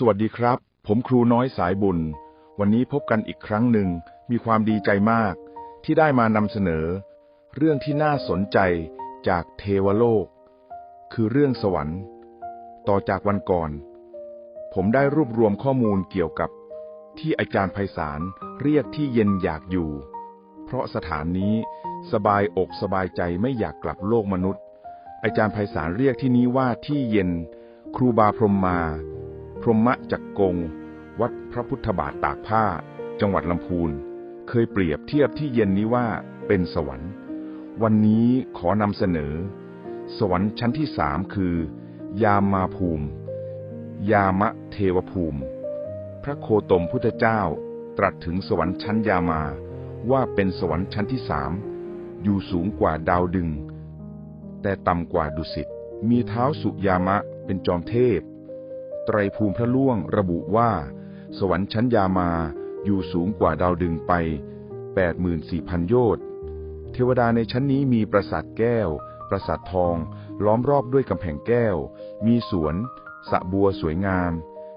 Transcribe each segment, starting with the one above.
สวัสดีครับ ผมครูน้อยสายบุญ วันนี้พบกันอีกครั้งหนึ่งมีความดีใจมาก ที่ได้มานำเสนอ เรื่องที่น่าสนใจจากเทวโลก คือเรื่องสวรรค์ ต่อจากวันก่อน ผมได้รวบรวมข้อมูลเกี่ยวกับที่อาจารย์ไพศาลเรียกที่เย็นอยากอยู่ เพราะสถานนี้สบายอกสบายใจไม่อยากกลับโลกมนุษย์ อาจารย์ไพศาลเรียกที่นี้ว่าที่เย็น ครูบาพรมมา รหมจักกง วัดพระพุทธบาทตากผ้า จังหวัดลำพูน เคยเปรียบเทียบที่เย็นนี้ว่าเป็นสวรรค์ วันนี้ขอนำเสนอ สวรรค์ชั้นที่สามคือ ยามาภูมิ ยามะเทวภูมิ พระโคตมพุทธเจ้าตรัสถึงสวรรค์ชั้นยามาว่าเป็นสวรรค์ชั้นที่สามอยู่สูงกว่าดาวดึง แต่ต่ำกว่าดุสิตมีเท้าสุยามะเป็นจอมเทพ ไตรภูมิพระล่วงระบุว่า สวรรค์ชั้นยามาอยู่สูงกว่าดาวดึงไป 84,000 โยชน์ เทวดาในชั้นนี้มีปราสาทแก้ว ปราสาททอง ล้อมรอบด้วยกำแพงแก้ว มีสวนสะบัวสวยงาม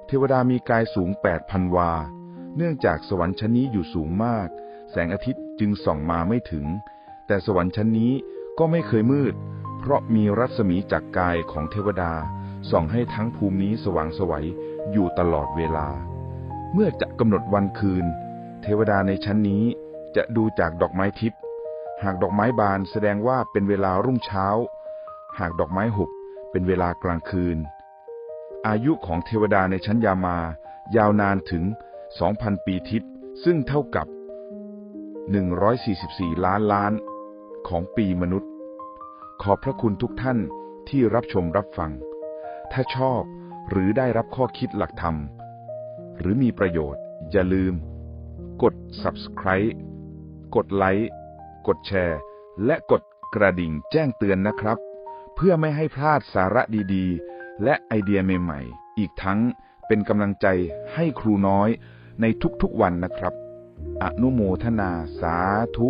เทวดามีกายสูง 8,000 วา เนื่องจากสวรรค์ชั้นนี้อยู่สูงมาก แสงอาทิตย์จึงส่องมาไม่ถึง แต่สวรรค์ชั้นนี้ก็ไม่เคยมืด เพราะมีรัศมีจากกายของเทวดา ส่องให้ทั้งภูมินี้สว่างไสวัยอยู่ตลอดเวลา เมื่อจะกำหนดวันคืน เทวดาในชั้นนี้จะดูจากดอกไม้ทิพย์หากดอกไม้บานแสดงว่าเป็นเวลารุ่งเช้า หากดอกไม้หุบเป็นเวลากลางคืน อายุของเทวดาในชั้นยามายาวนานถึง 2,000 ปีทิพย์ซึ่งเท่ากับ 144 ล้านล้านของปีมนุษย์ ขอบพระคุณทุกท่านที่รับชมรับฟัง ถ้าชอบ หรือได้รับข้อคิดหลักธรรม หรือมีประโยชน์ อย่าลืม กด subscribe กดไลค์กดแชร์ และกดกระดิ่งแจ้งเตือนนะครับ เพื่อไม่ให้พลาดสาระดีๆ และไอเดียใหม่ๆ อีกทั้งเป็นกำลังใจให้ครูน้อยในทุกๆวันนะครับ อนุโมทนาสาธุ